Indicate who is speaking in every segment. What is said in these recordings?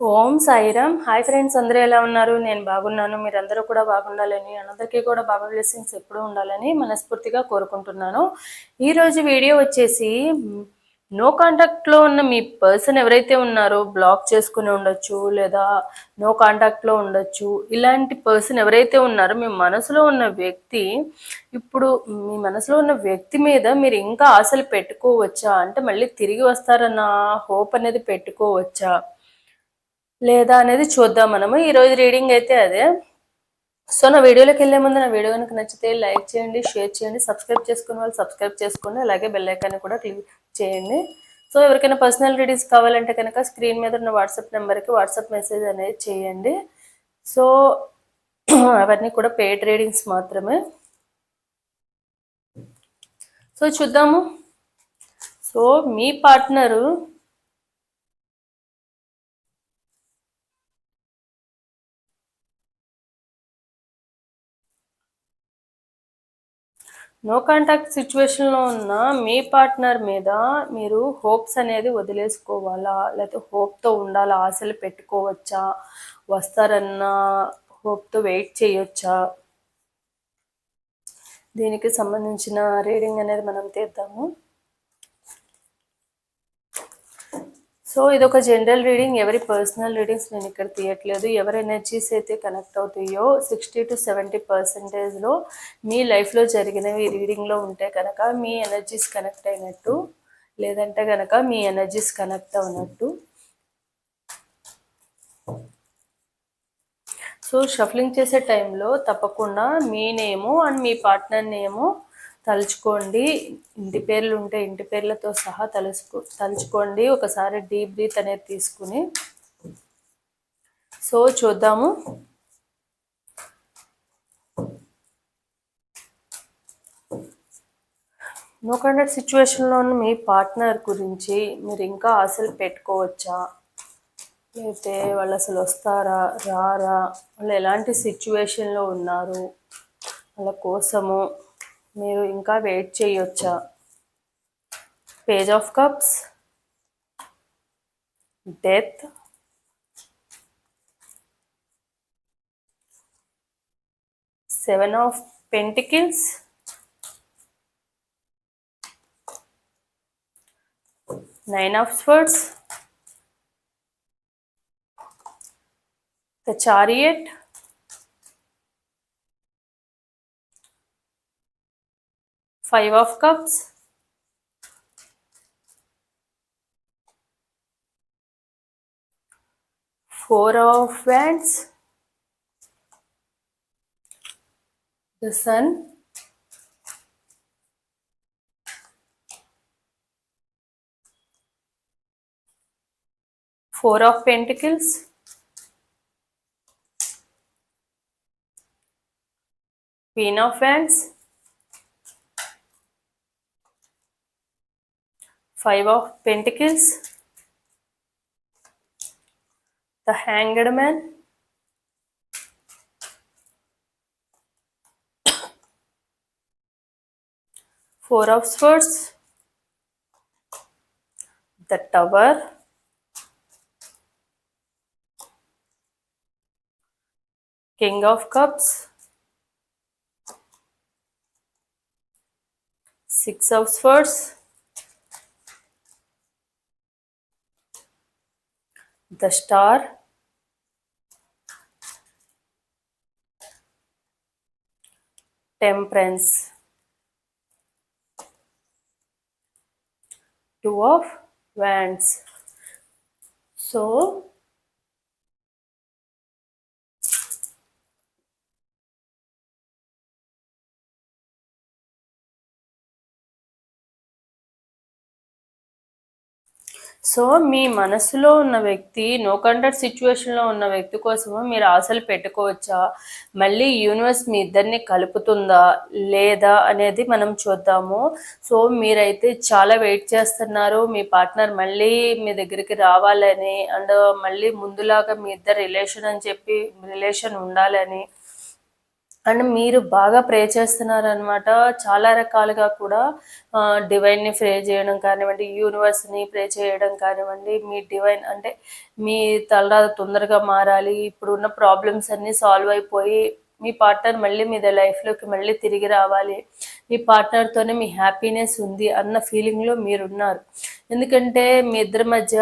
Speaker 1: ఓం Sairam. Hi friends అందరూ ఎలా ఉన్నారు? నేను బాగున్నాను. మీరందరూ కూడా బాగుండాలని అందరికీ కూడా బాబా బ్లెస్సింగ్స్ ఎప్పుడూ ఉండాలని మనస్ఫూర్తిగా కోరుకుంటున్నాను. ఈరోజు వీడియో వచ్చేసి నో కాంటాక్ట్లో ఉన్న మీ పర్సన్ ఎవరైతే ఉన్నారో బ్లాక్ చేసుకుని ఉండొచ్చు లేదా నో కాంటాక్ట్లో ఉండొచ్చు ఇలాంటి పర్సన్ ఎవరైతే ఉన్నారో మీ మనసులో ఉన్న వ్యక్తి ఇప్పుడు మీ మనసులో ఉన్న వ్యక్తి మీద మీరు ఇంకా ఆశలు పెట్టుకోవచ్చా? అంటే మళ్ళీ తిరిగి వస్తారన్న హోప్ అనేది పెట్టుకోవచ్చా? లేదా అనేది చూద్దాం మనము. ఈరోజు రీడింగ్ అయితే అదే. సో నా వీడియోలోకి వెళ్ళే ముందు నా వీడియో కనుక నచ్చితే లైక్ చేయండి షేర్ చేయండి సబ్స్క్రైబ్ చేసుకున్న వాళ్ళు సబ్స్క్రైబ్ చేసుకోండి అలాగే బెల్ ఐకాన్ని కూడా క్లిక్ చేయండి. సో ఎవరికైనా పర్సనల్ రీడింగ్స్ కావాలంటే కనుక స్క్రీన్ మీద ఉన్న వాట్సాప్ నెంబర్కి వాట్సాప్ మెసేజ్ అనేది చేయండి. సో అవన్నీ కూడా పేడ్ రీడింగ్స్ మాత్రమే. సో చూద్దాము. సో మీ పార్ట్నరు నో కాంటాక్ట్ సిచ్యువేషన్లో ఉన్న మీ పార్ట్నర్ మీద మీరు హోప్స్ అనేది వదిలేసుకోవాలా? లేకపోతే హోప్తో ఉండాలా? ఆశలు పెట్టుకోవచ్చా? వస్తారన్న హోప్తో వెయిట్ చేయొచ్చా? దీనికి సంబంధించిన రీడింగ్ అనేది మనం తీద్దాము. సో ఇది ఒక జనరల్ రీడింగ్ ఎవరి పర్సనల్ రీడింగ్స్ నేను ఇక్కడ తీయట్లేదు. ఎవరి ఎనర్జీస్ అయితే కనెక్ట్ అవుతాయో సిక్స్టీ టు సెవెంటీ పర్సెంటేజ్లో మీ లైఫ్లో జరిగినవి రీడింగ్లో ఉంటే కనుక మీ ఎనర్జీస్ కనెక్ట్ అయినట్టు లేదంటే కనుక మీ ఎనర్జీస్ కనెక్ట్ అవునట్టు. సో షఫ్లింగ్ చేసే టైంలో తప్పకుండా మీ నేము అండ్ మీ పార్ట్నర్ నేము తలుచుకోండి. ఇంటి పేర్లు ఉంటే ఇంటి పేర్లతో సహా తలుచుకో తలుచుకోండి. ఒకసారి డీప్ బ్రీత్ అనేది తీసుకుని. సో చూద్దాము. నో కాంటాక్ట్ సిచ్యువేషన్లో మీ పార్ట్నర్ గురించి మీరు ఇంకా ఆశలు పెట్టుకోవచ్చా? లేకపోతే వాళ్ళు అసలు వస్తారా? రారా? వాళ్ళు ఎలాంటి సిచ్యువేషన్లో ఉన్నారు? వాళ్ళ కోసము? మీరు ఇంకా వెయిట్ చేయొచ్చా? Page of cups death seven of pentacles nine of swords the chariot five of cups. Four of wands. The sun. Four of pentacles. Queen of wands five of pentacles. The hanged man. Four of swords. The tower. King of cups. Six of swords the star. Temperance. Two of wands. So so మీ మనసులో ఉన్న వ్యక్తి no contact సిచ్యువేషన్లో ఉన్న వ్యక్తి కోసము మీరు ఆశలు పెట్టుకోవచ్చా? మళ్ళీ యూనివర్స్ మీ ఇద్దరిని కలుపుతుందా? లేదా అనేది మనం చూద్దాము. సో మీరైతే చాలా వెయిట్ చేస్తున్నారు. మీ పార్ట్నర్ మళ్ళీ మీ దగ్గరికి రావాలని అండ్ మళ్ళీ ముందులాగా మీ ఇద్దరు రిలేషన్ అని చెప్పి రిలేషన్ ఉండాలని అండ్ మీరు బాగా ప్రే చేస్తున్నారనమాట చాలా రకాలుగా కూడా డివైన్ని ప్రే చేయడం కానివ్వండి యూనివర్స్ని ప్రే చేయడం కానివ్వండి మీ డివైన్ అంటే మీ తలరాత తొందరగా మారాలి. ఇప్పుడు ఉన్న ప్రాబ్లమ్స్ అన్నీ సాల్వ్ అయిపోయి మీ పార్ట్నర్ మళ్ళీ మీ లైఫ్లోకి మళ్ళీ తిరిగి రావాలి. మీ పార్ట్నర్తోనే మీ హ్యాపీనెస్ ఉంది అన్న ఫీలింగ్లో మీరున్నారు. ఎందుకంటే మీ ఇద్దరి మధ్య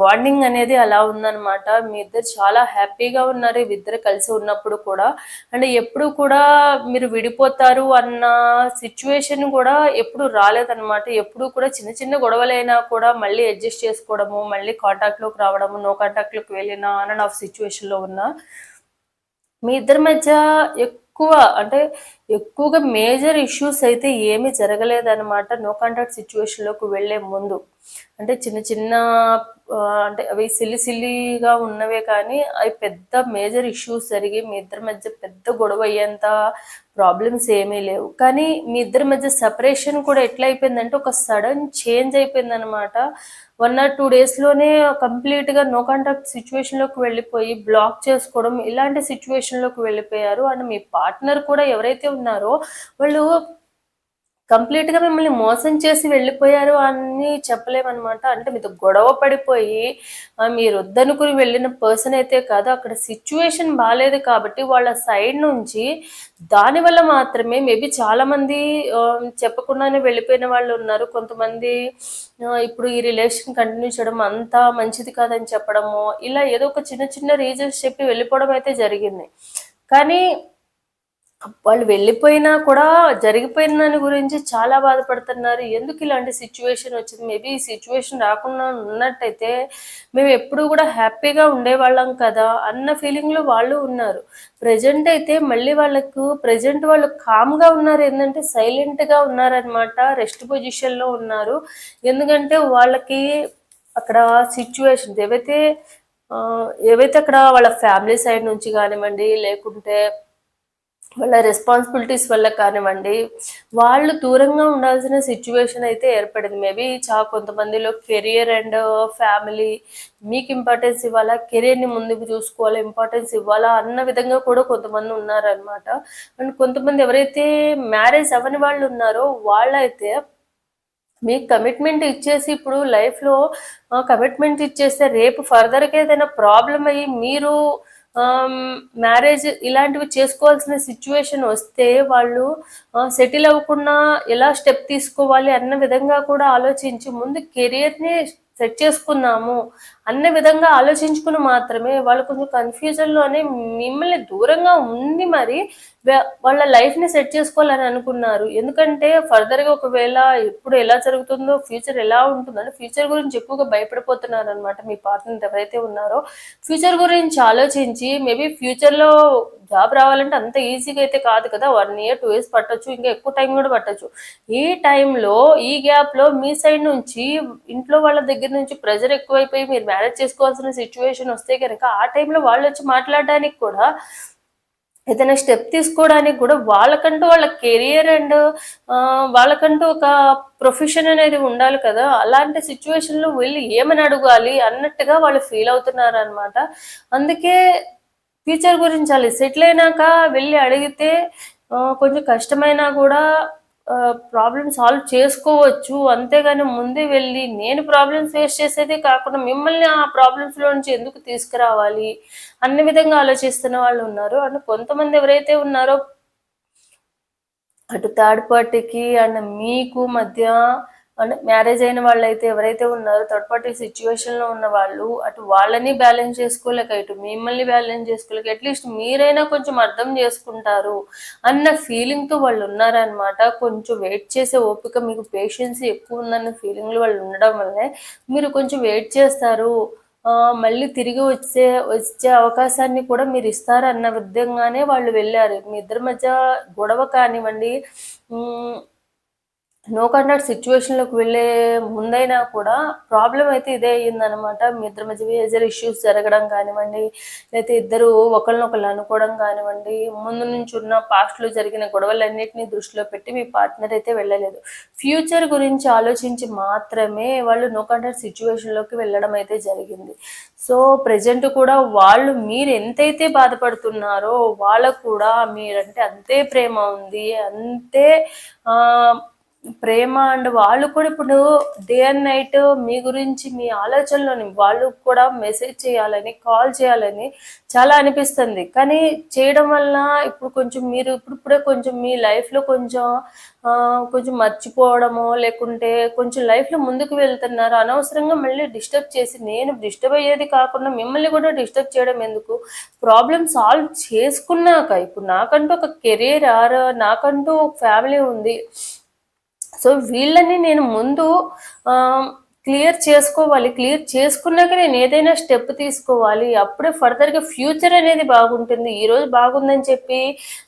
Speaker 1: బాండింగ్ అనేది అలా ఉందన్నమాట. మీ ఇద్దరు చాలా హ్యాపీగా ఉన్నారు ఇద్దరు కలిసి ఉన్నప్పుడు కూడా. అండ్ ఎప్పుడు కూడా మీరు విడిపోతారు అన్న సిచ్యువేషన్ కూడా ఎప్పుడు రాలేదన్నమాట. ఎప్పుడు కూడా చిన్న చిన్న గొడవలైనా కూడా మళ్ళీ అడ్జస్ట్ చేసుకోవడము మళ్ళీ కాంటాక్ట్లోకి రావడము నో కాంటాక్ట్లోకి వెళ్ళినా అన్న ఆఫ్ సిచ్యువేషన్లో ఉన్న. మీ ఇద్దరి మధ్య ఎక్కువ అంటే ఎక్కువగా మేజర్ ఇష్యూస్ అయితే ఏమీ జరగలేదన్నమాట. నో కాంటాక్ట్ సిచ్యువేషన్లోకి వెళ్ళే ముందు. అంటే చిన్న చిన్న అంటే అవి సిల్లి సిల్లిగా ఉన్నవే కానీ అవి పెద్ద మేజర్ ఇష్యూస్ జరిగి మీ ఇద్దరి మధ్య పెద్ద గొడవ అయ్యేంత ప్రాబ్లమ్స్ ఏమీ లేవు. కానీ మీ ఇద్దరి మధ్య సపరేషన్ కూడా ఎట్లా అయిపోయిందంటే ఒక సడన్ చేంజ్ అయిపోయింది అనమాట వన్ ఆర్ టూ డేస్లోనే కంప్లీట్గా నో కాంటాక్ట్ సిచ్యువేషన్లోకి వెళ్ళిపోయి బ్లాక్ చేసుకోవడం ఇలాంటి సిచ్యువేషన్లోకి వెళ్ళిపోయారు. అండ్ మీ పార్ట్నర్ కూడా ఎవరైతే ఉన్నారో వాళ్ళు కంప్లీట్గా మిమ్మల్ని మోసం చేసి వెళ్ళిపోయారు అని చెప్పలేమన్నమాట. అంటే మీతో గొడవ పడిపోయి మీరు వద్దనుకుని వెళ్ళిన పర్సన్ అయితే కాదు అక్కడ సిచ్యువేషన్ బాగాలేదు కాబట్టి వాళ్ళ సైడ్ నుంచి దానివల్ల మాత్రమే మేబీ చాలామంది చెప్పకుండానే వెళ్ళిపోయిన వాళ్ళు ఉన్నారు. కొంతమంది ఇప్పుడు ఈ రిలేషన్ కంటిన్యూ చేయడం అంతా మంచిది కాదని చెప్పడము ఇలా ఏదో ఒక చిన్న చిన్న రీజన్స్ చెప్పి వెళ్ళిపోవడం అయితే జరిగింది. కానీ వాళ్ళు వెళ్ళిపోయినా కూడా జరిగిపోయిన దాని గురించి చాలా బాధపడుతున్నారు. ఎందుకు ఇలాంటి సిచ్యువేషన్ వచ్చింది? మేబీ ఈ సిచ్యువేషన్ రాకుండా ఉన్నట్టయితే మేము ఎప్పుడు కూడా హ్యాపీగా ఉండేవాళ్ళం కదా అన్న ఫీలింగ్లో వాళ్ళు ఉన్నారు. ప్రజెంట్ అయితే మళ్ళీ వాళ్ళకు ప్రజెంట్ వాళ్ళు కామ్గా ఉన్నారు. ఏంటంటే సైలెంట్గా ఉన్నారనమాట రెస్ట్ పొజిషన్లో ఉన్నారు. ఎందుకంటే వాళ్ళకి అక్కడ సిచ్యువేషన్స్ ఏవైతే ఏవైతే అక్కడ వాళ్ళ ఫ్యామిలీ సైడ్ నుంచి కానివ్వండి లేకుంటే వాళ్ళ రెస్పాన్సిబిలిటీస్ వల్ల కానివ్వండి వాళ్ళు దూరంగా ఉండాల్సిన సిచ్యువేషన్ అయితే ఏర్పడింది. మేబీ చా కొంతమందిలో కెరియర్ అండ్ ఫ్యామిలీ మీకు ఇంపార్టెన్స్ ఇవ్వాలా? కెరియర్ని ముందుకు చూసుకోవాలా? ఇంపార్టెన్స్ ఇవ్వాలా? అన్న విధంగా కూడా కొంతమంది ఉన్నారనమాట అండ్ కొంతమంది ఎవరైతే మ్యారేజ్ అవని వాళ్ళు ఉన్నారో వాళ్ళైతే మీకు కమిట్మెంట్ ఇచ్చేసి ఇప్పుడు లైఫ్లో కమిట్మెంట్ ఇచ్చేస్తే రేపు ఫర్దర్గా ఏదైనా ప్రాబ్లం అయ్యి మీరు Um, మ్యారేజ్ ఇలాంటివి చేసుకోవాల్సిన సిచ్యువేషన్ వస్తే వాళ్ళు uh, సెటిల్ అవ్వకుండా ఎలా స్టెప్ తీసుకోవాలి అన్న విధంగా కూడా ఆలోచించి ముందు కెరియర్ని సెట్ చేసుకున్నాము అన్న విధంగా ఆలోచించుకుని మాత్రమే వాళ్ళు కొంచెం కన్ఫ్యూజన్లోనే మిమ్మల్ని దూరంగా ఉండి మరి. వాళ్ళ లైఫ్ని సెట్ చేసుకోవాలని అనుకున్నారు. ఎందుకంటే ఫర్దర్గా ఒకవేళ ఎప్పుడు ఎలా జరుగుతుందో ఫ్యూచర్ ఎలా ఉంటుందని ఫ్యూచర్ గురించి ఎక్కువగా భయపడిపోతున్నారు అనమాట మీ పార్ట్నర్ ఎవరైతే ఉన్నారో. ఫ్యూచర్ గురించి ఆలోచించి మేబీ ఫ్యూచర్లో జాబ్ రావాలంటే అంత ఈజీగా అయితే కాదు కదా. వన్ ఇయర్ టూ ఇయర్స్ పట్టొచ్చు ఇంకా ఎక్కువ టైం కూడా పట్టొచ్చు. ఈ టైంలో ఈ గ్యాప్లో మీ సైడ్ నుంచి ఇంట్లో వాళ్ళ దగ్గర నుంచి ప్రెజర్ ఎక్కువైపోయి మీరు మ్యారేజ్ చేసుకోవాల్సిన సిచ్యువేషన్ వస్తే కనుక ఆ టైంలో వాళ్ళు వచ్చి మాట్లాడడానికి కూడా ఏదైనా స్టెప్ తీసుకోవడానికి కూడా వాళ్ళకంటూ వాళ్ళ కెరియర్ అండ్ వాళ్ళకంటూ ఒక ప్రొఫెషన్ అనేది ఉండాలి కదా. అలాంటి సిచ్యువేషన్లో వెళ్ళి ఏమని అడగాలి అన్నట్టుగా వాళ్ళు ఫీల్ అవుతున్నారు అనమాట అందుకే ఫ్యూచర్ గురించి సెటిల్ అయినాక వెళ్ళి అడిగితే కొంచెం కష్టమైనా కూడా ప్రాబ్లమ్ సాల్వ్ చేసుకోవచ్చు. అంతేగాని ముందే వెళ్ళి నేను ప్రాబ్లమ్స్ ఫేస్ చేసేదే కాకుండా మిమ్మల్ని ఆ ప్రాబ్లమ్స్లో నుంచి ఎందుకు తీసుకురావాలి? అన్ని విధంగా ఆలోచిస్తున్న వాళ్ళు ఉన్నారు. అండ్ కొంతమంది ఎవరైతే ఉన్నారో అటు థర్డ్ పార్టీకి అండ్ మీకు మధ్య అంటే మ్యారేజ్ అయిన వాళ్ళైతే ఎవరైతే ఉన్నారో థర్డ్ పార్టీ సిచ్యువేషన్లో ఉన్న వాళ్ళు అటు వాళ్ళని బ్యాలెన్స్ చేసుకోలేక ఇటు మిమ్మల్ని బ్యాలెన్స్ చేసుకోలేక అట్లీస్ట్ మీరైనా కొంచెం అర్థం చేసుకుంటారు అన్న ఫీలింగ్తో వాళ్ళు ఉన్నారనమాట కొంచెం వెయిట్ చేసే ఓపిక మీకు పేషెన్స్ ఎక్కువ ఉందన్న ఫీలింగ్లో వాళ్ళు ఉండడం వల్లే మీరు కొంచెం వెయిట్ చేస్తారు. మళ్ళీ తిరిగి వచ్చే వచ్చే అవకాశాన్ని కూడా మీరు ఇస్తారన్న విధంగానే వాళ్ళు వెళ్ళారు. మీ ఇద్దరి మధ్య గొడవ కానివ్వండి నో కాంటాక్ట్ సిచ్యువేషన్లోకి వెళ్ళే ముందైనా కూడా ప్రాబ్లం అయితే ఇదే అయ్యిందనమాట మీ ఇద్దరి మధ్య మేజర్ ఇష్యూస్ జరగడం కానివ్వండి లేకపోతే ఇద్దరు ఒకరినొకరు అనుకోవడం కానివ్వండి ముందు నుంచి ఉన్న పాస్ట్లో జరిగిన గొడవలన్నింటినీ దృష్టిలో పెట్టి మీ పార్ట్నర్ అయితే వెళ్ళలేదు. ఫ్యూచర్ గురించి ఆలోచించి మాత్రమే వాళ్ళు నో కాంటాక్ట్ సిచ్యువేషన్లోకి వెళ్ళడం అయితే జరిగింది. సో ప్రజెంట్ కూడా వాళ్ళు మీరు ఎంతైతే బాధపడుతున్నారో వాళ్ళకు కూడా మీరంటే అంతే ప్రేమ ఉంది అంతే ప్రేమ అండ్ వాళ్ళు కూడా ఇప్పుడు డే అండ్ నైట్ మీ గురించి మీ ఆలోచనలోని వాళ్ళు కూడా మెసేజ్ చేయాలని కాల్ చేయాలని చాలా అనిపిస్తుంది. కానీ చేయడం వల్ల ఇప్పుడు కొంచెం మీరు ఇప్పుడిప్పుడే కొంచెం మీ లైఫ్లో కొంచెం కొంచెం మర్చిపోవడమో లేకుంటే కొంచెం లైఫ్లో ముందుకు వెళ్తున్నారు. అనవసరంగా మళ్ళీ డిస్టర్బ్ చేసి నేను డిస్టర్బ్ అయ్యేది కాకుండా మిమ్మల్ని కూడా డిస్టర్బ్ చేయడం ఎందుకు? ప్రాబ్లమ్ సాల్వ్ చేసుకున్నాక ఇప్పుడు నాకంటూ ఒక కెరీర్ ఆర్ నాకంటూ ఒక ఫ్యామిలీ ఉంది. సో వీళ్ళని నేను ముందు క్లియర్ చేసుకోవాలి. క్లియర్ చేసుకున్నాక నేను ఏదైనా స్టెప్ తీసుకోవాలి. అప్పుడే ఫర్దర్గా ఫ్యూచర్ అనేది బాగుంటుంది. ఈ రోజు బాగుందని చెప్పి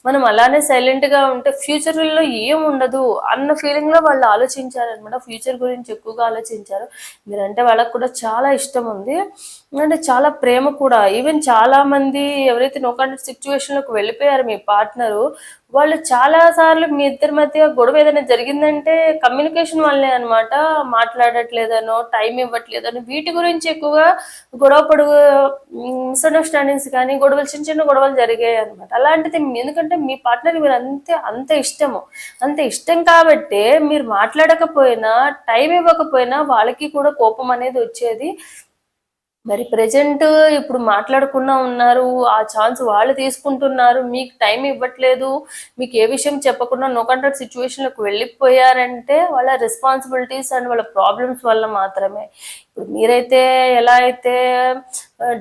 Speaker 1: మనం అలానే సైలెంట్గా ఉంటే ఫ్యూచర్లో ఏం ఉండదు అన్న ఫీలింగ్లో వాళ్ళు ఆలోచించారనమాట. ఫ్యూచర్ గురించి ఎక్కువగా ఆలోచించారు. మీరంటే వాళ్ళకు కూడా చాలా ఇష్టం ఉంది. అంటే చాలా ప్రేమ కూడా. ఈవెన్ చాలామంది ఎవరైతే నో కాంటాక్ట్ సిచ్యువేషన్లోకి వెళ్ళిపోయారు మీ పార్ట్నరు వాళ్ళు చాలా సార్లు మీ ఇద్దరి మధ్య గొడవ ఏదైనా జరిగిందంటే కమ్యూనికేషన్ వల్లే అనమాట మాట్లాడట్లేదనో టైం ఇవ్వట్లేదనో వీటి గురించి ఎక్కువగా గొడవ పొడుగు మిస్అండర్స్టాండింగ్స్ కానీ గొడవలు చిన్న చిన్న గొడవలు జరిగాయి అనమాట అలాంటిది ఎందుకంటే మీ పార్ట్నర్ మీరు అంతే అంత ఇష్టము. అంత ఇష్టం కాబట్టే మీరు మాట్లాడకపోయినా టైం ఇవ్వకపోయినా వాళ్ళకి కూడా కోపం అనేది వచ్చేది. మరి ప్రజెంట్ ఇప్పుడు మాట్లాడకుండా ఉన్నారు ఆ ఛాన్స్ వాళ్ళు తీసుకుంటున్నారు మీకు టైం ఇవ్వట్లేదు మీకు ఏ విషయం చెప్పకుండా నో కాంటాక్ట్ సిచ్యువేషన్లోకి వెళ్ళిపోయారంటే వాళ్ళ రెస్పాన్సిబిలిటీస్ అండ్ వాళ్ళ ప్రాబ్లమ్స్ వల్ల మాత్రమే. ఇప్పుడు మీరైతే ఎలా అయితే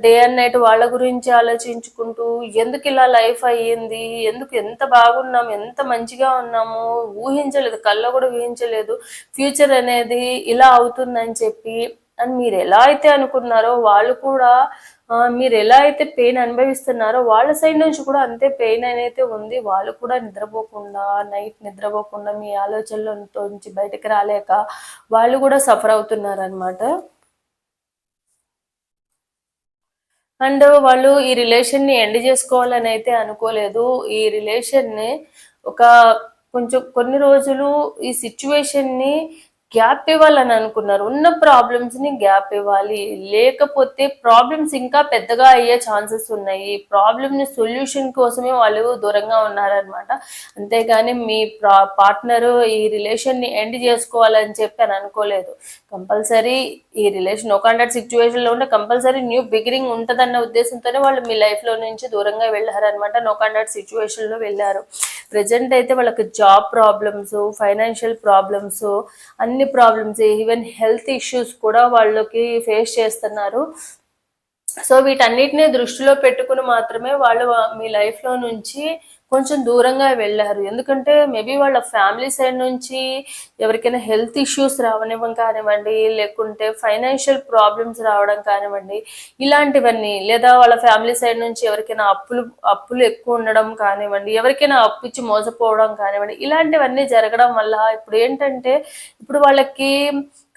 Speaker 1: డే అండ్ నైట్ వాళ్ళ గురించి ఆలోచించుకుంటూ ఎందుకు ఇలా లైఫ్ అయ్యింది ఎందుకు ఎంత బాగున్నాము ఎంత మంచిగా ఉన్నాము ఊహించలేదు కళ్ళ కూడా ఊహించలేదు ఫ్యూచర్ అనేది ఇలా అవుతుందని చెప్పి అండ్ మీరు ఎలా అయితే అనుకున్నారో వాళ్ళు కూడా మీరు ఎలా అయితే పెయిన్ అనుభవిస్తున్నారో వాళ్ళ సైడ్ నుంచి కూడా అంతే పెయిన్ అనేది ఉంది. వాళ్ళు కూడా నిద్రపోకుండా నైట్ నిద్రపోకుండా మీ ఆలోచనలతో నుంచి బయటకు రాలేక వాళ్ళు కూడా సఫర్ అవుతున్నారు అనమాట అండ్ వాళ్ళు ఈ రిలేషన్ని ఎండ్ చేసుకోవాలని అయితే అనుకోలేదు. ఈ రిలేషన్ని ఒక కొంచెం కొన్ని రోజులు ఈ సిచ్యువేషన్ని గ్యాప్ ఇవ్వాలని అనుకున్నారు. ఉన్న ప్రాబ్లమ్స్ని గ్యాప్ ఇవ్వాలి. లేకపోతే ప్రాబ్లమ్స్ ఇంకా పెద్దగా అయ్యే ఛాన్సెస్ ఉన్నాయి. ప్రాబ్లమ్ని సొల్యూషన్ కోసమే వాళ్ళు దూరంగా ఉన్నారనమాట అంతేగాని మీ పార్ట్నర్ ఈ రిలేషన్ని ఎండ్ చేసుకోవాలని చెప్పి అని అనుకోలేదు. కంపల్సరీ ఈ రిలేషన్ ఒక కాంటాక్ట్ సిచ్యువేషన్లో ఉంటే కంపల్సరీ న్యూ బిగినింగ్ ఉంటుందన్న ఉద్దేశంతోనే వాళ్ళు మీ లైఫ్లో నుంచి దూరంగా వెళ్ళారనమాట నో కాంటాక్ట్ సిచ్యువేషన్లో వెళ్ళారు. ప్రజెంట్ అయితే వాళ్ళకి జాబ్ ప్రాబ్లమ్స్ ఫైనాన్షియల్ ప్రాబ్లమ్స్ అన్ని ప్రాబ్లమ్స్ ఈవెన్ హెల్త్ ఇష్యూస్ కూడా వాళ్ళకి ఫేస్ చేస్తున్నారు. సో వీటన్నిటిని దృష్టిలో పెట్టుకుని మాత్రమే వాళ్ళు మీ లైఫ్లో నుంచి కొంచెం దూరంగా వెళ్ళారు. ఎందుకంటే మేబీ వాళ్ళ ఫ్యామిలీ సైడ్ నుంచి ఎవరికైనా హెల్త్ ఇష్యూస్ రావనివ్వం కానివ్వండి లేకుంటే ఫైనాన్షియల్ ప్రాబ్లమ్స్ రావడం కానివ్వండి ఇలాంటివన్నీ లేదా వాళ్ళ ఫ్యామిలీ సైడ్ నుంచి ఎవరికైనా అప్పులు అప్పులు ఎక్కువ ఉండడం కానివ్వండి ఎవరికైనా అప్పు ఇచ్చి మోసపోవడం కానివ్వండి ఇలాంటివన్నీ జరగడం వల్ల ఇప్పుడు ఏంటంటే ఇప్పుడు వాళ్ళకి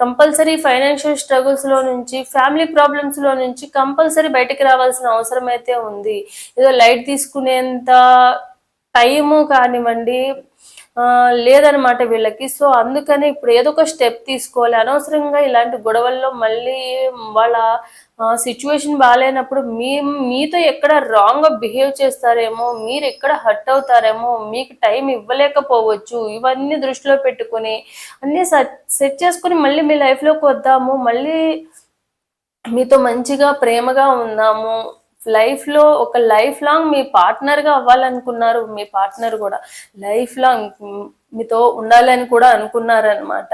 Speaker 1: కంపల్సరీ ఫైనాన్షియల్ స్ట్రగుల్స్లో నుంచి ఫ్యామిలీ ప్రాబ్లమ్స్లో నుంచి కంపల్సరీ బయటకు రావాల్సిన అవసరం అయితే ఉంది. ఏదో లైట్ తీసుకునేంత టైము కానివ్వండి లేదనమాట వీళ్ళకి. సో అందుకని ఇప్పుడు ఏదో ఒక స్టెప్ తీసుకోవాలి. అనవసరంగా ఇలాంటి గొడవల్లో మళ్ళీ వాళ్ళ సిచ్యువేషన్ బాగాలేనప్పుడు మీ మీతో ఎక్కడ రాంగ్గా బిహేవ్ చేస్తారేమో మీరు ఎక్కడ హర్ట్ అవుతారేమో మీకు టైం ఇవ్వలేకపోవచ్చు ఇవన్నీ దృష్టిలో పెట్టుకొని అన్నీ సెట్ చేసుకుని మళ్ళీ మీ లైఫ్లోకి వద్దాము మళ్ళీ మీతో మంచిగా ప్రేమగా ఉందాము లైఫ్లో ఒక లైఫ్ లాంగ్ మీ పార్ట్నర్గా అవ్వాలనుకున్నారు మీ పార్ట్నర్ కూడా. లైఫ్ లాంగ్ మీతో ఉండాలని కూడా అనుకున్నారనమాట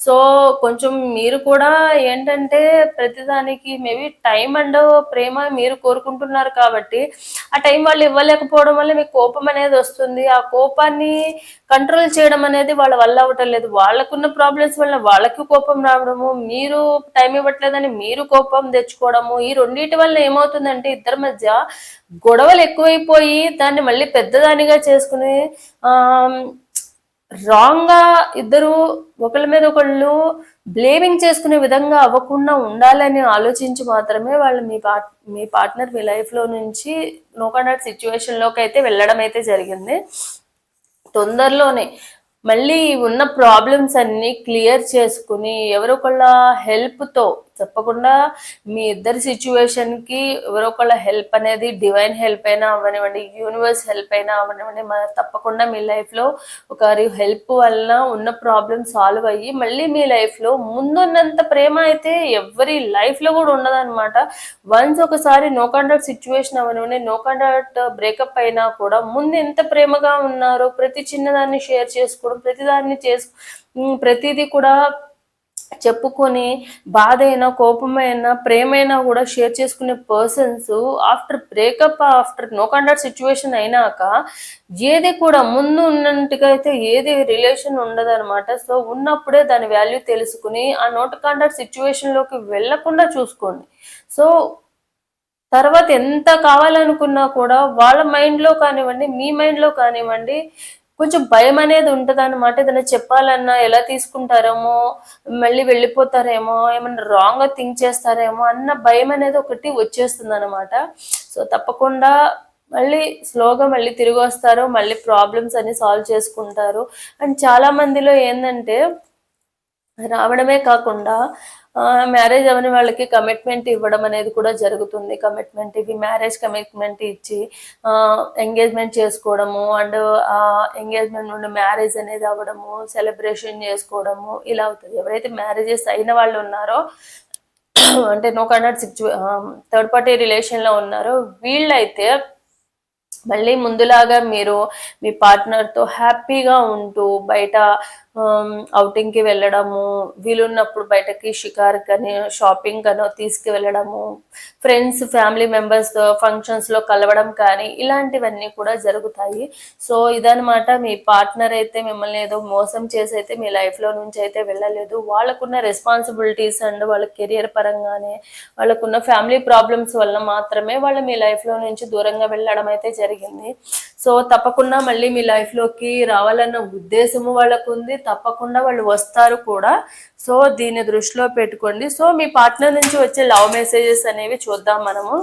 Speaker 1: సో కొంచెం మీరు కూడా ఏంటంటే ప్రతిదానికి మేబీ టైం అండ్ ప్రేమ మీరు కోరుకుంటున్నారు కాబట్టి ఆ టైం వాళ్ళు ఇవ్వలేకపోవడం వల్ల మీకు కోపం అనేది వస్తుంది. ఆ కోపాన్ని కంట్రోల్ చేయడం అనేది వాళ్ళ వల్ల అవ్వటం లేదు. వాళ్ళకున్న ప్రాబ్లమ్స్ వల్ల వాళ్ళకి కోపం రావడము మీరు టైం ఇవ్వట్లేదని మీరు కోపం తెచ్చుకోవడము ఈ రెండింటి వల్ల ఏమవుతుందంటే ఇద్దరి మధ్య గొడవలు ఎక్కువైపోయి దాన్ని మళ్ళీ పెద్దదానిగా చేసుకుని రాంగ్గా ఇద్దరు ఒకళ్ళ మీద ఒకళ్ళు బ్లేమింగ్ చేసుకునే విధంగా అవ్వకుండా ఉండాలని ఆలోచించి మాత్రమే వాళ్ళు మీ పార్ట్ మీ పార్ట్నర్ మీ లైఫ్లో నుంచి నో కాంటాక్ట్ సిచ్యువేషన్లోకి అయితే వెళ్ళడం అయితే జరిగింది. తొందరలోనే మళ్ళీ ఉన్న ప్రాబ్లమ్స్ అన్ని క్లియర్ చేసుకుని ఎవరొకళ్ళ హెల్ప్తో తప్పకుండా మీ ఇద్దరి సిచ్యువేషన్కి ఎవరొకళ్ళ హెల్ప్ అనేది డివైన్ హెల్ప్ అయినా అవ్వనివ్వండి యూనివర్స్ హెల్ప్ అయినా అవ్వనివ్వండి. మన తప్పకుండా మీ లైఫ్లో ఒకరి హెల్ప్ వలన ఉన్న ప్రాబ్లమ్ సాల్వ్ అయ్యి మళ్ళీ మీ లైఫ్లో ముందున్నంత ప్రేమ అయితే ఎవరి లైఫ్లో కూడా ఉండదన్నమాట. వన్స్ ఒకసారి నో కాంటాక్ట్ సిచ్యువేషన్ అవనివ్వండి నో కాంటాక్ట్ బ్రేకప్ అయినా కూడా ముందు ఎంత ప్రేమగా ఉన్నారో ప్రతి చిన్నదాన్ని షేర్ చేసుకోవడం ప్రతిదాన్ని చేసు ప్రతిదీ కూడా చెప్పుకొని బాధ అయినా కోపమైనా ప్రేమైనా కూడా షేర్ చేసుకునే persons after breakup after no contact situation అయినాక ఏది కూడా ముందు ఉన్నట్టుగా అయితే ఏది రిలేషన్ ఉండదన్నమాట. సో ఉన్నప్పుడే దాని వాల్యూ తెలుసుకుని ఆ నోట్ కాంటాక్ట్ సిచ్యువేషన్లోకి వెళ్ళకుండా చూసుకోండి. సో తర్వాత ఎంత కావాలనుకున్నా కూడా వాళ్ళ మైండ్లో కానివ్వండి మీ మైండ్లో కానివ్వండి కొంచెం భయం అనేది ఉంటుంది అనమాట ఏదైనా చెప్పాలన్నా ఎలా తీసుకుంటారేమో మళ్ళీ వెళ్ళిపోతారేమో ఏమన్నా రాంగ్గా థింక్ చేస్తారేమో అన్న భయం అనేది ఒకటి వచ్చేస్తుంది అనమాట సో తప్పకుండా మళ్ళీ స్లోగా మళ్ళీ తిరిగి వస్తారు మళ్ళీ ప్రాబ్లమ్స్ అన్ని సాల్వ్ చేసుకుంటారు. అండ్ చాలా మందిలో ఏంటంటే రావడమే కాకుండా మ్యారేజ్ అవని వాళ్ళకి కమిట్మెంట్ ఇవ్వడం అనేది కూడా జరుగుతుంది. కమిట్మెంట్ ఇవి మ్యారేజ్ కమిట్మెంట్ ఇచ్చి ఎంగేజ్మెంట్ చేసుకోవడము అండ్ ఎంగేజ్మెంట్ నుండి మ్యారేజ్ అనేది అవ్వడము సెలబ్రేషన్ చేసుకోవడము ఇలా అవుతుంది. ఎవరైతే మ్యారేజెస్ అయిన వాళ్ళు ఉన్నారో అంటే నో కన్నట్ సిచ్యువే థర్డ్ పార్టీ రిలేషన్లో ఉన్నారో వీళ్ళైతే మళ్ళీ ముందులాగా మీరు మీ పార్ట్నర్తో హ్యాపీగా ఉంటూ బయట అవుటింగ్కి వెళ్ళడము వీలున్నప్పుడు బయటకి షికార్కని షాపింగ్ కనో తీసుకువెళ్ళడము ఫ్రెండ్స్ ఫ్యామిలీ మెంబర్స్తో ఫంక్షన్స్లో కలవడం కానీ ఇలాంటివన్నీ కూడా జరుగుతాయి. సో ఇదనమాట మీ పార్ట్నర్ అయితే మిమ్మల్ని ఏదో మోసం చేసి అయితే మీ లైఫ్లో నుంచి అయితే వెళ్ళలేదు. వాళ్ళకున్న రెస్పాన్సిబిలిటీస్ అండ్ వాళ్ళ కెరియర్ పరంగానే వాళ్ళకున్న ఫ్యామిలీ ప్రాబ్లమ్స్ వల్ల మాత్రమే వాళ్ళు మీ లైఫ్లో నుంచి దూరంగా వెళ్ళడం అయితే జరిగింది. సో తప్పకుండా మళ్ళీ మీ లైఫ్లోకి రావాలన్న ఉద్దేశము వాళ్ళకు ఉంది తప్పకుండా వాళ్ళు వస్తారు కూడా. సో దీన్ని దృష్టిలో పెట్టుకోండి. సో మీ పార్ట్నర్ నుంచి వచ్చే లవ్ మెసేజెస్ అనేవి చూద్దాం మనము.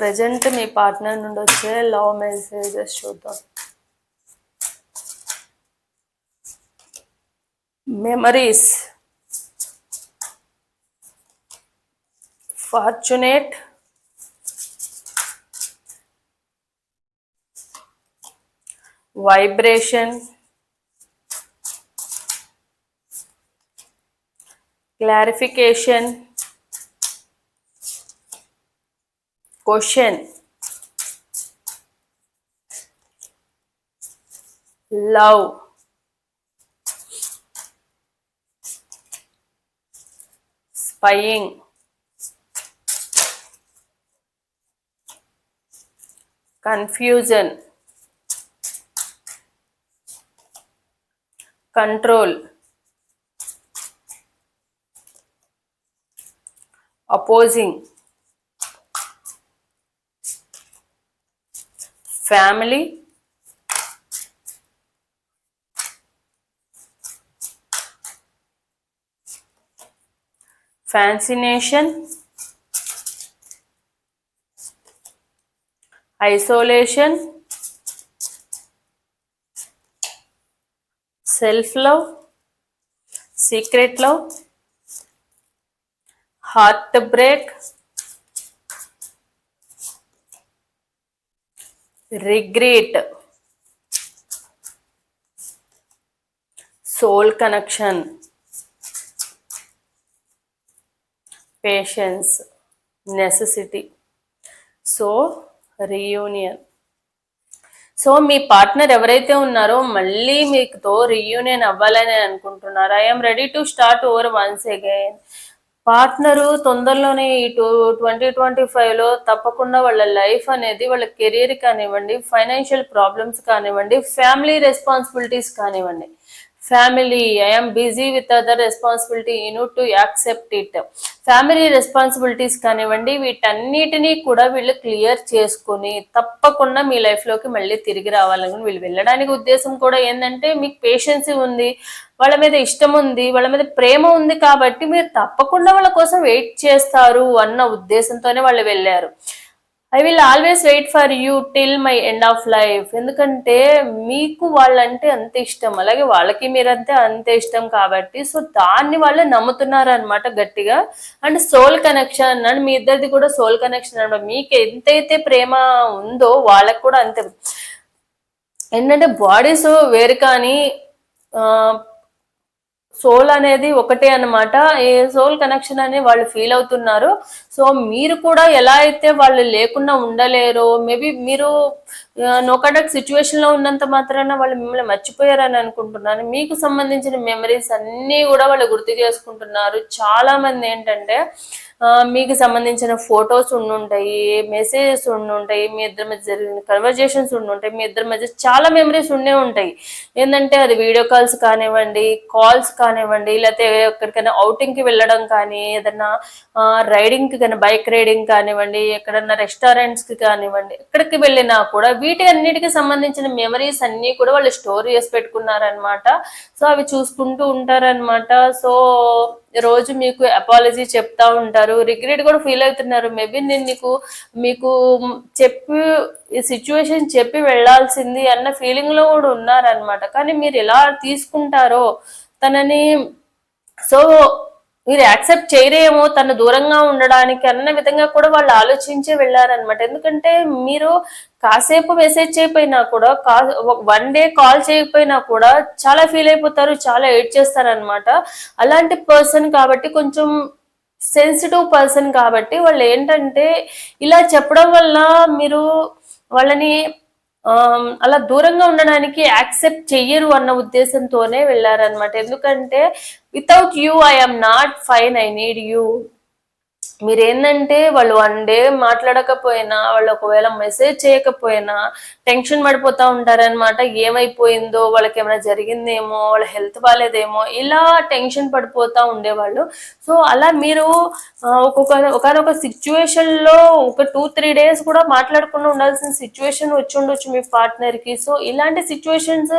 Speaker 1: ప్రజెంట్ మీ పార్ట్నర్ నుండి వచ్చే లవ్ మెసేజెస్ చూద్దాం. Memories. Fortunate vibration clarification question love spying confusion control opposing family fascination isolation. Self love secret love heart break regret soul connection patience necessity so reunion so మీ partner ఎవరైతే ఉన్నారో మళ్ళీ మీతో reunion అవ్వాలని అనుకుంటున్నారు. I'm ready to start over once again partner తొందరలోనే ఈ two twenty twenty ఫైవ్లో తప్పకుండా వాళ్ళ లైఫ్ అనేది వాళ్ళ కెరీర్ కానివ్వండి ఫైనాన్షియల్ ప్రాబ్లమ్స్ కానివ్వండి ఫ్యామిలీ రెస్పాన్సిబిలిటీస్ కానివ్వండి. Family I'm busy with other responsibility you to accept it family responsibilities కానివ్వండి వీటన్నిటినీ కూడా వీళ్ళు క్లియర్ చేసుకొని తప్పకుండా మీ లైఫ్లోకి మళ్ళీ తిరిగి రావాలని వీళ్ళు వెళ్ళడానికి ఉద్దేశం కూడా ఏంటంటే మీకు పేషెన్సీ ఉంది వాళ్ళ మీద ఇష్టం ఉంది వాళ్ళ మీద ప్రేమ ఉంది కాబట్టి మీరు తప్పకుండా వాళ్ళ కోసం వెయిట్ చేస్తారు అన్న ఉద్దేశంతోనే వాళ్ళు వెళ్ళారు. I will always wait for you till my end of life ఎందుకంటే మీకు వాళ్ళంటే అంత ఇష్టం. అలాగే వాళ్ళకి మీరంటే అంతే ఇష్టం కాబట్టి సో దాన్ని వాళ్ళు నమ్ముతున్నారు అనమాట గట్టిగా. అండ్ సోల్ కనెక్షన్ అండ్ మీ ఇద్దరిది కూడా సోల్ కనెక్షన్ అనమాట మీకు ఎంతైతే ప్రేమ ఉందో వాళ్ళకి కూడా అంతే. ఏంటంటే బాడీస్ వేరు కానీ సోల్ అనేది ఒకటే అన్నమాట. ఏ సోల్ కనెక్షన్ అని వాళ్ళు ఫీల్ అవుతున్నారు. సో మీరు కూడా ఎలా అయితే వాళ్ళు లేకుండా ఉండలేరు మేబీ మీరు నోకాడక్ కండక్ట్ సిచ్యువేషన్లో ఉన్నంత మాత్రాన వాళ్ళు మిమ్మల్ని మర్చిపోయారని అనుకుంటున్నాను. మీకు సంబంధించిన మెమరీస్ అన్నీ కూడా వాళ్ళు గుర్తు చేసుకుంటున్నారు. చాలా మంది ఏంటంటే మీకు సంబంధించిన ఫొటోస్ ఉండుంటాయి మెసేజెస్ ఉండుంటాయి మీ ఇద్దరి మధ్య జరిగిన కన్వర్జేషన్స్ ఉండుంటాయి మీ ఇద్దరి మధ్య చాలా మెమరీస్ ఉండే ఉంటాయి. ఏంటంటే అది వీడియో కాల్స్ కానివ్వండి కాల్స్ కానివ్వండి లేకపోతే ఎక్కడికైనా అవుటింగ్కి కి వెళ్ళడం కానీ ఏదైనా రైడింగ్కి కానీ బైక్ రైడింగ్ కానివ్వండి ఎక్కడన్నా రెస్టారెంట్స్కి కి కానివ్వండి ఎక్కడికి వెళ్ళినా కూడా వీటి అన్నిటికి సంబంధించిన మెమరీస్ అన్ని కూడా వాళ్ళు స్టోర్ చేసి పెట్టుకున్నారనమాట సో అవి చూసుకుంటూ ఉంటారనమాట సో రోజు మీకు అపాలజీ చెప్తా ఉంటారు. రిగ్రెట్ కూడా ఫీల్ అవుతున్నారు. మేబీ నేను నీకు మీకు చెప్పి ఈ సిచ్యువేషన్ చెప్పి వెళ్ళాల్సింది అన్న ఫీలింగ్లో కూడా ఉన్నారనమాట కానీ మీరు ఎలా తీసుకుంటారో తనని సో మీరు యాక్సెప్ట్ చేయరేమో తను దూరంగా ఉండడానికి అన్న విధంగా కూడా వాళ్ళు ఆలోచించే వెళ్ళారనమాట ఎందుకంటే మీరు కాసేపు మెసేజ్ చేయకపోయినా కూడా కా వన్ డే కాల్ చేయకపోయినా కూడా చాలా ఫీల్ అయిపోతారు చాలా ఎయిట్ చేస్తారనమాట అలాంటి పర్సన్ కాబట్టి కొంచెం సెన్సిటివ్ పర్సన్ కాబట్టి వాళ్ళు ఏంటంటే ఇలా చెప్పడం వల్ల మీరు వాళ్ళని అలా దూరంగా ఉండడానికి యాక్సెప్ట్ చెయ్యరు అన్న ఉద్దేశంతోనే వెళ్ళారనమాట ఎందుకంటే without you I'm not fine I need you మీరు ఏంటంటే వాళ్ళు వన్ డే మాట్లాడకపోయినా వాళ్ళు ఒకవేళ మెసేజ్ చేయకపోయినా టెన్షన్ పడిపోతా ఉంటారనమాట ఏమైపోయిందో వాళ్ళకి ఏమైనా జరిగిందేమో వాళ్ళ హెల్త్ బాగాలేదేమో ఇలా టెన్షన్ పడిపోతా ఉండేవాళ్ళు. సో అలా మీరు ఒక్కొక్క ఒకనొక సిచ్యువేషన్లో ఒక టూ త్రీ డేస్ కూడా మాట్లాడకుండా ఉండాల్సిన సిచ్యువేషన్ వచ్చి ఉండొచ్చు మీ పార్ట్నర్కి సో ఇలాంటి సిచ్యువేషన్స్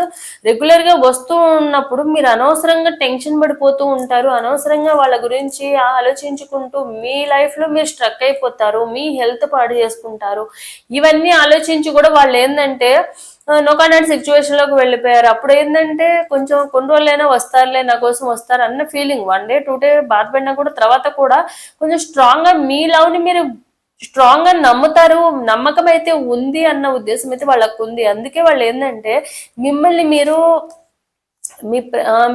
Speaker 1: రెగ్యులర్గా వస్తూ ఉన్నప్పుడు మీరు అనవసరంగా టెన్షన్ పడిపోతూ ఉంటారు. అనవసరంగా వాళ్ళ గురించి ఆలోచించుకుంటూ మీ లైఫ్లో మీరు స్ట్రక్ అయిపోతారు మీ హెల్త్ పాడు చేసుకుంటారు. ఇవన్నీ ఆలోచించి కూడా వాళ్ళు ఏంటంటే నోకానాటి సిచ్యువేషన్లోకి వెళ్ళిపోయారు. అప్పుడు ఏంటంటే కొంచెం కొన్ని రోజులైనా వస్తారులే నా కోసం వస్తారు అన్న feeling one day two day బాధపడినా కూడా తర్వాత కూడా కొంచెం స్ట్రాంగ్గా మీ లవ్ని మీరు స్ట్రాంగ్గా నమ్ముతారు నమ్మకం అయితే ఉంది అన్న ఉద్దేశం అయితే వాళ్ళకు ఉంది. అందుకే వాళ్ళు ఏంటంటే మిమ్మల్ని మీరు మీ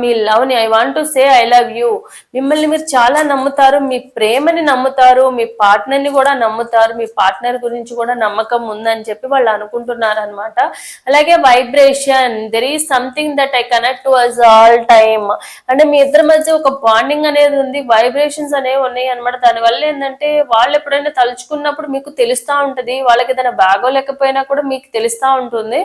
Speaker 1: మీ లవ్ని I want to say I love you మిమ్మల్ని మీరు చాలా నమ్ముతారు. మీ ప్రేమని నమ్ముతారు. మీ పార్ట్నర్ని కూడా నమ్ముతారు. మీ పార్ట్నర్ గురించి కూడా నమ్మకం ఉందని చెప్పి వాళ్ళు అనుకుంటున్నారు అనమాట అలాగే vibration there is something that I connect to us all time అంటే మీ ఇద్దరి మధ్య ఒక బాండింగ్ అనేది ఉంది. వైబ్రేషన్స్ అనేవి ఉన్నాయి అనమాట దానివల్ల ఏంటంటే వాళ్ళు ఎప్పుడైనా తలుచుకున్నప్పుడు మీకు తెలుస్తా ఉంటది. వాళ్ళకి ఏదైనా బాగోలేకపోయినా కూడా మీకు తెలుస్తా ఉంటుంది.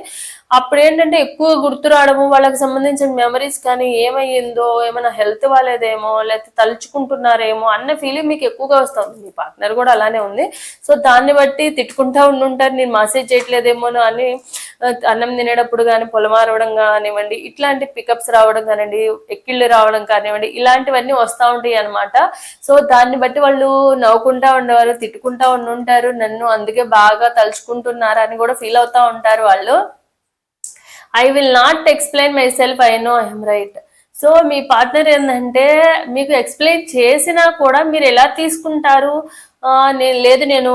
Speaker 1: అప్పుడు ఏంటంటే ఎక్కువ గుర్తు రావడము వాళ్ళకి సంబంధించిన మెమరీస్ కానీ ఏమయ్యిందో ఏమైనా హెల్త్ వాళ్ళేదేమో లేకపోతే తలుచుకుంటున్నారేమో అన్న ఫీలింగ్ మీకు ఎక్కువగా వస్తుంది. మీ పార్ట్నర్ కూడా అలానే ఉంది. సో దాన్ని బట్టి తిట్టుకుంటా ఉండుంటారు. నేను మెసేజ్ చేయట్లేదేమో అని అన్నం తినేటప్పుడు కానీ పొలమారవడం కానివ్వండి ఇట్లాంటి పికప్స్ రావడం కానివ్వండి ఎక్కిళ్ళు రావడం కానివ్వండి ఇలాంటివన్నీ వస్తూ ఉంటాయి అనమాట సో దాన్ని బట్టి వాళ్ళు నవ్వుకుంటా ఉండేవారు తిట్టుకుంటా ఉండుంటారు. నన్ను అందుకే బాగా తలుచుకుంటున్నారు అని కూడా ఫీల్ అవుతా ఉంటారు వాళ్ళు. I will not explain myself I know I'm right so me partner ఏంటంటే మీకు ఎక్స్ప్లెయిన్ చేసినా కూడా మీరు ఎలా తీసుకుంటారు? నేను లేదు నేను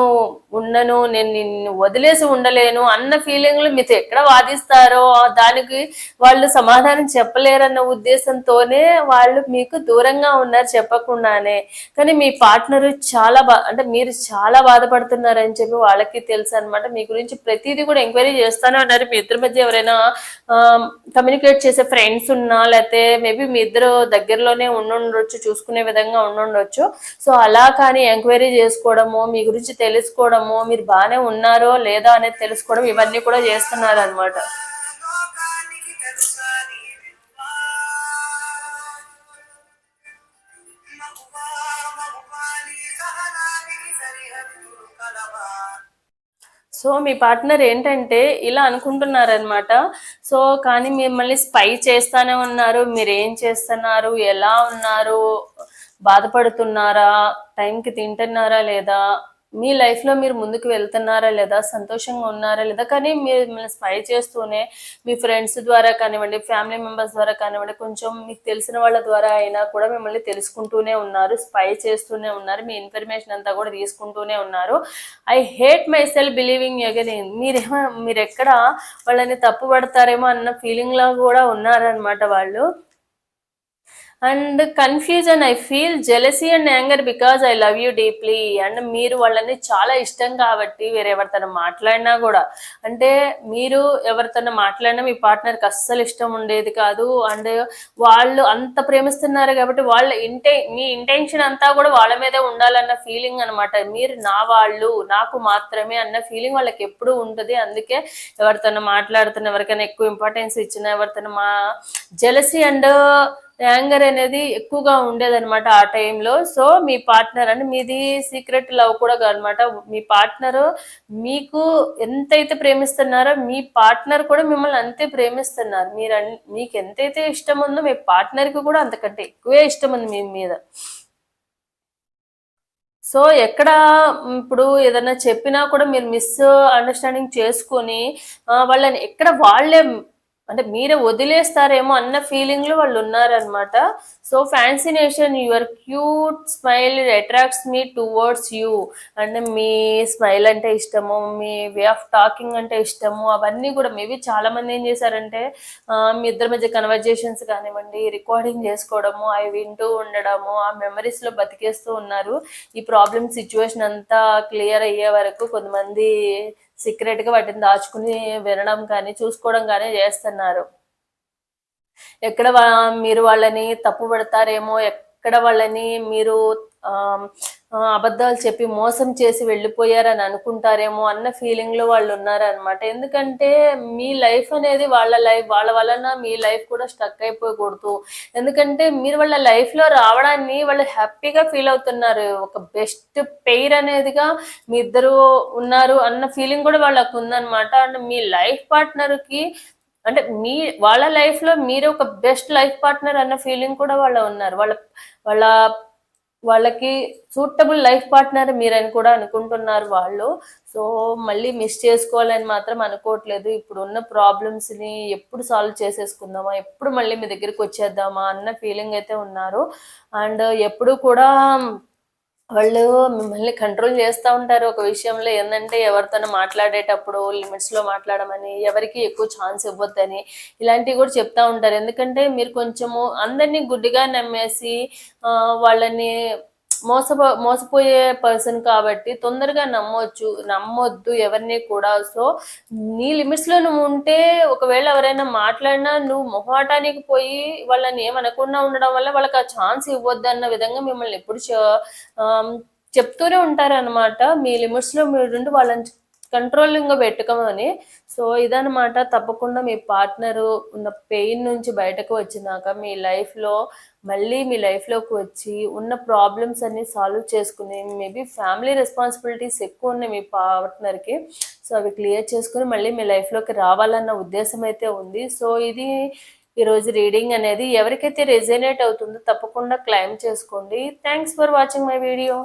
Speaker 1: ఉండను నేను నిన్ను వదిలేసి ఉండలేను అన్న ఫీలింగ్లు మీతో ఎక్కడ వాదిస్తారో దానికి వాళ్ళు సమాధానం చెప్పలేరన్న ఉద్దేశంతోనే వాళ్ళు మీకు దూరంగా ఉన్నారు చెప్పకుండానే. కానీ మీ పార్ట్నర్ చాలా బా అంటే మీరు చాలా బాధపడుతున్నారని చెప్పి వాళ్ళకి తెలుసు అనమాట మీ గురించి ప్రతిదీ కూడా ఎంక్వైరీ చేస్తానే ఉన్నారు. మీ ఇద్దరి మధ్య ఎవరైనా కమ్యూనికేట్ చేసే ఫ్రెండ్స్ ఉన్నా లేకపోతే మేబీ మీ ఇద్దరు దగ్గరలోనే ఉండుండొచ్చు చూసుకునే విధంగా ఉండుండొచ్చు. సో అలా కానీ ఎంక్వైరీ చేసుకోవడము మీ గురించి తెలుసుకోవడము మీరు బాగానే ఉన్నారో లేదా అనేది తెలుసుకోవడం ఇవన్నీ కూడా చేస్తున్నారు అనమాట సో మీ పార్ట్నర్ ఏంటంటే ఇలా అనుకుంటున్నారనమాట సో కానీ మిమ్మల్ని స్పై చేస్తానే ఉన్నారు మీరు ఏం చేస్తున్నారు ఎలా ఉన్నారు బాధపడుతున్నారా? టైంకి తింటున్నారా లేదా? మీ లైఫ్లో మీరు ముందుకు వెళ్తున్నారా లేదా? సంతోషంగా ఉన్నారా లేదా? కానీ మీరు మిమ్మల్ని స్పై చేస్తూనే మీ ఫ్రెండ్స్ ద్వారా కానివ్వండి ఫ్యామిలీ మెంబర్స్ ద్వారా కానివ్వండి కొంచెం మీకు తెలిసిన వాళ్ళ ద్వారా అయినా కూడా మిమ్మల్ని తెలుసుకుంటూనే ఉన్నారు స్పై చేస్తూనే ఉన్నారు మీ ఇన్ఫర్మేషన్ అంతా కూడా తీసుకుంటూనే ఉన్నారు. I hate myself believing again. మీరేమో మీరు ఎక్కడ వాళ్ళని తప్పు పడతారేమో అన్న ఫీలింగ్లో కూడా ఉన్నారనమాట వాళ్ళు. And confusion I feel jealousy and anger because I love you deeply. And మీరు వాళ్ళని చాలా ఇష్టం కాబట్టి వేరే ఎవరితో మాట్లాడినా కూడా. అంటే మీరు ఎవరితో మాట్లాడినా మీ పార్ట్నర్కి అస్సలు ఇష్టం ఉండేది కాదు. అండ్ వాళ్ళు అంత ప్రేమిస్తున్నారు కాబట్టి వాళ్ళ ఇంటే మీ ఇంటెన్షన్ అంతా కూడా వాళ్ళ మీదే ఉండాలన్న ఫీలింగ్ అనమాట మీరు నా వాళ్ళు నాకు మాత్రమే అన్న ఫీలింగ్ వాళ్ళకి ఎప్పుడు ఉంటుంది. అందుకే ఎవరితో మాట్లాడుతున్న ఎవరికైనా ఎక్కువ ఇంపార్టెన్స్ ఇచ్చిన ఎవరితో మా జెలసీ అండ్ యాంగర్ అనేది ఎక్కువగా ఉండేదన్నమాట ఆ టైంలో. సో మీ పార్ట్నర్ అంటే మీది సీక్రెట్ లవ్ కూడా అనమాట మీ పార్ట్నర్ మీకు ఎంతైతే ప్రేమిస్తున్నారో మీ పార్ట్నర్ కూడా మిమ్మల్ని అంతే ప్రేమిస్తున్నారు. మీరు మీకు ఎంతైతే ఇష్టం ఉందో మీ పార్ట్నర్కి కూడా అంతకంటే ఎక్కువే ఇష్టం ఉంది మీ మీద. సో ఎక్కడ ఇప్పుడు ఏదైనా చెప్పినా కూడా మీరు మిస్ అండర్స్టాండింగ్ చేసుకొని వాళ్ళని ఎక్కడ వాళ్ళే అంటే మీరే వదిలేస్తారేమో అన్న ఫీలింగ్లో వాళ్ళు ఉన్నారనమాట so fascination your cute smile attracts me towards you అంటే మీ స్మైల్ అంటే ఇష్టము మీ వే ఆఫ్ టాకింగ్ అంటే ఇష్టము అవన్నీ కూడా మేబీ చాలా మంది ఏం చేశారంటే మీ ఇద్దరి మధ్య కన్వర్జేషన్స్ కానివ్వండి రికార్డింగ్ చేసుకోవడము అవి వింటూ ఉండడము ఆ మెమరీస్లో బతికేస్తూ ఉన్నారు. ఈ ప్రాబ్లమ్ సిచ్యువేషన్ అంతా క్లియర్ అయ్యే వరకు కొంతమంది సీక్రెట్గా వాటిని దాచుకుని వినడం కానీ చూసుకోవడం కానీ చేస్తున్నారు. ఎక్కడ మీరు వాళ్ళని తప్పు పడతారేమో ఎక్కడ వాళ్ళని మీరు అబద్ధాలు చెప్పి మోసం చేసి వెళ్ళిపోయారని అనుకుంటారేమో అన్న ఫీలింగ్లో వాళ్ళు ఉన్నారనమాట ఎందుకంటే మీ లైఫ్ అనేది వాళ్ళ లైఫ్ వాళ్ళ వలన మీ లైఫ్ కూడా స్టక్ అయిపోకూడదు. ఎందుకంటే మీరు వాళ్ళ లైఫ్లో రావడాన్ని వాళ్ళు హ్యాపీగా ఫీల్ అవుతున్నారు. ఒక బెస్ట్ పెయిర్ అనేదిగా మీ ఇద్దరు ఉన్నారు అన్న ఫీలింగ్ కూడా వాళ్ళకు ఉందన్నమాట. అండ్ మీ లైఫ్ పార్ట్నర్కి అంటే మీ వాళ్ళ లైఫ్లో మీరు ఒక బెస్ట్ లైఫ్ పార్ట్నర్ అన్న ఫీలింగ్ కూడా వాళ్ళ ఉన్నారు. వాళ్ళ వాళ్ళ వాళ్ళకి సూటబుల్ లైఫ్ పార్ట్నర్ మీరని కూడా అనుకుంటున్నారు వాళ్ళు. సో మళ్ళీ మిస్ చేసుకోవాలని మాత్రం అనుకోవట్లేదు. ఇప్పుడు ఉన్న ప్రాబ్లమ్స్ని ఎప్పుడు సాల్వ్ చేసేసుకుందామా? ఎప్పుడు మళ్ళీ మీ దగ్గరికి వచ్చేద్దామా? అన్న ఫీలింగ్ అయితే ఉన్నారు. అండ్ ఎప్పుడు కూడా వాళ్ళు మిమ్మల్ని కంట్రోల్ చేస్తూ ఉంటారు ఒక విషయంలో ఏంటంటే ఎవరితోనో మాట్లాడేటప్పుడు లిమిట్స్లో మాట్లాడమని ఎవరికి ఎక్కువ ఛాన్స్ ఇవ్వద్దని ఇలాంటివి కూడా చెప్తూ ఉంటారు. ఎందుకంటే మీరు కొంచెము అందరినీ గుడ్డిగా నమ్మేసి వాళ్ళని మోసపో మోసపోయే పర్సన్ కాబట్టి తొందరగా నమ్మొచ్చు నమ్మొద్దు ఎవరిని కూడా. సో నీ లిమిట్స్లో నువ్వు ఉంటే ఒకవేళ ఎవరైనా మాట్లాడినా నువ్వు మొహాటానికి పోయి వాళ్ళని ఏమనకుండా ఉండడం వల్ల వాళ్ళకి ఆ ఛాన్స్ ఇవ్వద్దు అన్న విధంగా మిమ్మల్ని ఎప్పుడు చెప్తూనే ఉంటారనమాట మీ లిమిట్స్లో మీరు వాళ్ళని కంట్రోలింగ్గా పెట్టుకోమని. సో ఇదనమాట తప్పకుండా మీ పార్ట్నరు ఉన్న పెయిన్ నుంచి బయటకు వచ్చినాక మీ లైఫ్లో మళ్ళీ మీ లైఫ్లోకి వచ్చి ఉన్న ప్రాబ్లమ్స్ అన్ని సాల్వ్ చేసుకుని మేబీ ఫ్యామిలీ రెస్పాన్సిబిలిటీస్ ఎక్కువ ఉన్నాయి మీ పార్ట్నర్కి సో అవి క్లియర్ చేసుకుని మళ్ళీ మీ లైఫ్లోకి రావాలన్న ఉద్దేశం అయితే ఉంది. సో ఇది ఈరోజు రీడింగ్ అనేది ఎవరికైతే రెజనేట్ అవుతుందో తప్పకుండా క్లైమ్ చేసుకోండి. Thanks for watching my video